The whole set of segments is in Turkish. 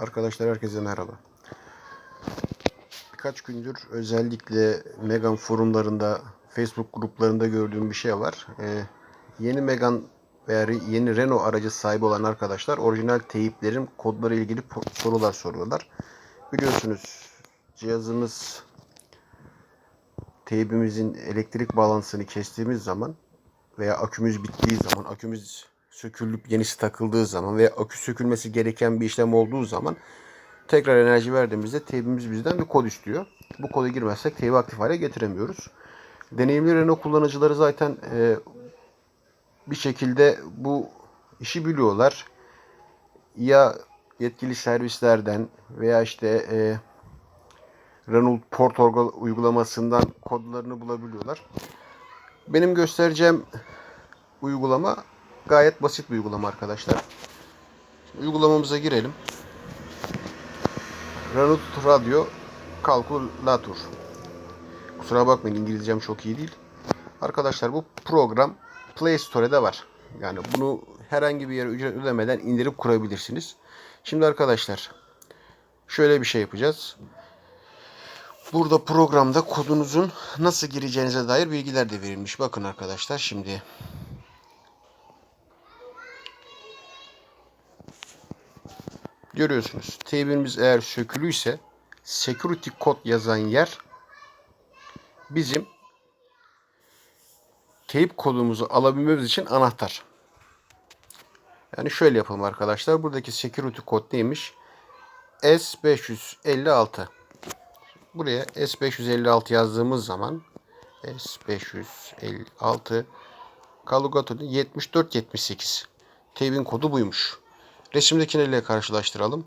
Arkadaşlar herkese merhaba. Birkaç gündür özellikle Megan forumlarında, Facebook gruplarında gördüğüm bir şey var. Ee, yeni Megan veya yeni Renault aracı sahibi olan arkadaşlar orijinal teyiplerin kodları ilgili sorular soruyorlar. Biliyorsunuz cihazımız teybimizin elektrik bağlantısını kestiğimiz zaman veya akümüz bittiği zaman, akümüz sökülüp yenisi takıldığı zaman veya akü sökülmesi gereken bir işlem olduğu zaman tekrar enerji verdiğimizde teybimiz bizden bir kod istiyor. Bu kodu girmezsek teybi aktif hale getiremiyoruz. Deneyimli Renault kullanıcıları zaten e, bir şekilde bu işi biliyorlar. Ya yetkili servislerden veya işte e, Renault Port uygulamasından kodlarını bulabiliyorlar. Benim göstereceğim uygulama gayet basit bir uygulama arkadaşlar. Şimdi uygulamamıza girelim. Renault Radio Calculator. Kusura bakmayın İngilizcem çok iyi değil. Arkadaşlar bu program Play Store'da var. Yani bunu herhangi bir yere ücret ödemeden indirip kurabilirsiniz. Şimdi arkadaşlar şöyle bir şey yapacağız. Burada programda kodunuzun nasıl gireceğinize dair bilgiler de verilmiş. Bakın arkadaşlar şimdi. Görüyorsunuz. Teybimiz eğer sökülüyse security kod yazan yer bizim teyip kodumuzu alabilmemiz için anahtar. Yani şöyle yapalım arkadaşlar. Buradaki security kod neymiş? S556. Buraya S556 yazdığımız zaman S556 Kalugato'da 7478. Teybin kodu buymuş. Resimdekilerle karşılaştıralım.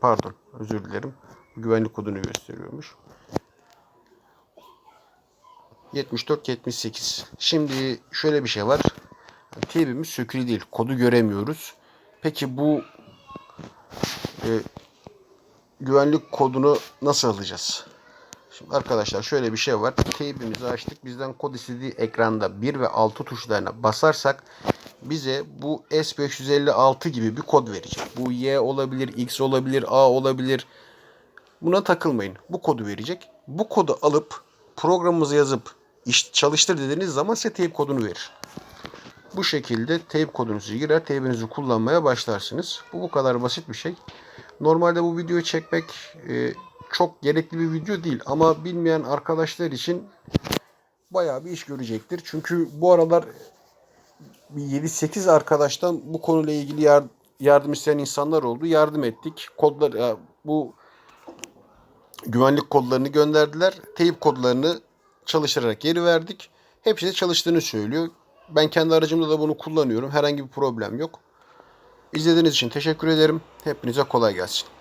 Pardon, özür dilerim. Güvenlik kodunu gösteriyormuş. 74-78. Şimdi şöyle bir şey var. Teybimiz sökülü değil. Kodu göremiyoruz. Peki bu e, güvenlik kodunu nasıl alacağız? Şimdi arkadaşlar şöyle bir şey var. Teybimizi açtık. Bizden kod istediği ekranda 1 ve 6 tuşlarına basarsak bize bu S556 gibi bir kod verecek. Bu Y olabilir, X olabilir, A olabilir. Buna takılmayın. Bu kodu verecek. Bu kodu alıp programımızı yazıp iş çalıştır dediğiniz zaman size teyp kodunu verir. Bu şekilde teyp kodunuzu girer, teybinizi kullanmaya başlarsınız. Bu bu kadar basit bir şey. Normalde bu videoyu çekmek e, çok gerekli bir video değil ama bilmeyen arkadaşlar için bayağı bir iş görecektir. Çünkü bu aralar bir 7-8 arkadaştan bu konuyla ilgili yar- yardım isteyen insanlar oldu. Yardım ettik. Kodlar bu güvenlik kodlarını gönderdiler. Teyip kodlarını çalıştırarak geri verdik. Hepsi de çalıştığını söylüyor. Ben kendi aracımda da bunu kullanıyorum. Herhangi bir problem yok. İzlediğiniz için teşekkür ederim. Hepinize kolay gelsin.